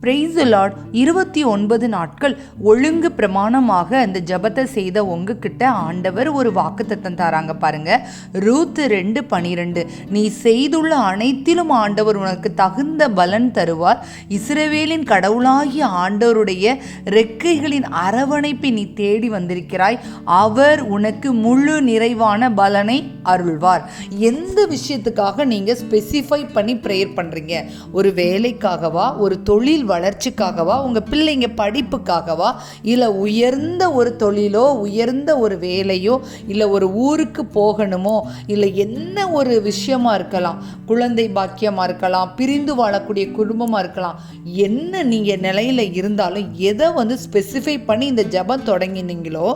Price Lord இருபத்தி ஒன்பது நாட்கள் ஒழுங்கு பிரமாணமாக அந்த ஜபத்தை செய்த உங்ககிட்ட ஆண்டவர் ஒரு வாக்குத்தத்தம் தராங்க பாருங்க. ரூத் ரெண்டு பனிரெண்டு. நீ செய்துள்ள அனைத்திலும் ஆண்டவர் உனக்கு தகுந்த பலன் தருவார். இஸ்ரவேலின் கடவுளாகிய ஆண்டவருடைய ரெக்கைகளின் அரவணைப்பை நீ தேடி வந்திருக்கிறாய். அவர் உனக்கு முழு நிறைவான பலனை அருள்வார். எந்த விஷயத்துக்காக நீங்க ஸ்பெசிஃபை பண்ணி ப்ரேயர் பண்றீங்க? ஒரு வேலைக்காகவா? ஒரு தொழில் வளர்ச்சிக்காகவா உங்கள் பிள்ளைங்க படிப்புக்காகவா இல்லை உயர்ந்த ஒரு தொழிலோ உயர்ந்த ஒரு வேலையோ இல்லை ஒரு ஊருக்கு போகணுமோ இல்லை என்ன ஒரு விஷயமா இருக்கலாம் குழந்தை பாக்கியமாக இருக்கலாம் பிரிந்து வாழக்கூடிய குடும்பமாக இருக்கலாம் என்ன நீங்கள் நிலையில் இருந்தாலும் எதை வந்து ஸ்பெசிஃபை பண்ணி இந்த ஜபம் தொடங்கினீங்களோ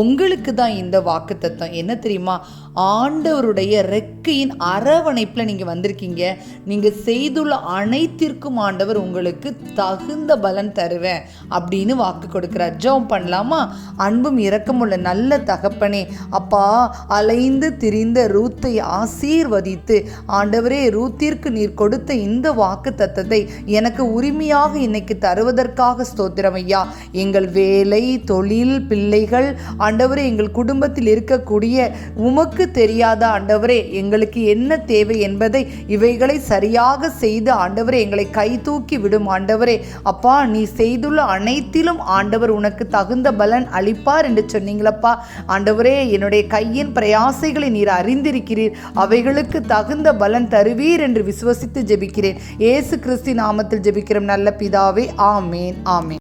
உங்களுக்கு தான் இந்த வாக்குத்தத்தம் என்ன தெரியுமா? ஆண்டவருடைய ரெக்கையின் அரவணைப்பில் நீங்கள் வந்திருக்கீங்க. நீங்கள் செய்துள்ள அனைத்திற்கும் ஆண்டவர் உங்களுக்கு தகுந்த பலன் தருவேன் அப்படின்னு வாக்கு கொடுக்குறார். ஜோம் பண்ணலாமா? அன்பும் இரக்கமுள்ள நல்ல தகப்பனே அப்பா அலைந்து திரிந்த ரூத்தை ஆசீர்வதித்து ஆண்டவரே ரூத்திற்கு நீர் கொடுத்த இந்த வாக்கு தத்தத்தை எனக்கு உரிமையாக இன்னைக்கு தருவதற்காக ஸ்தோத்திரம் ஐயா. எங்கள் வேலை தொழில் பிள்ளைகள் ஆண்டவரே எங்கள் குடும்பத்தில் இருக்கக்கூடிய உமக்கு தெரியாத ஆண்டவரே எங்களுக்கு என்ன தேவை என்பதை இவைகளை சரியாக செய்து ஆண்டவரே எங்களை கை தூக்கி விடும் ஆண்டவரே அப்பா நீ செய்துள்ள அனைத்திலும் ஆண்டவர் உனக்கு தகுந்த பலன் அளிப்பார் என்று சொன்னீங்களப்பா. ஆண்டவரே என்னுடைய கையின் பிரயாசைகளை நீர் அறிந்திருக்கிறீர். அவைகளுக்கு தகுந்த பலன் தருவீர் என்று விசுவசித்து ஜெபிக்கிறேன். இயேசு கிறிஸ்தி நாமத்தில் ஜெபிக்கிறோம். நல்ல பிதாவே ஆமேன் ஆமேன்.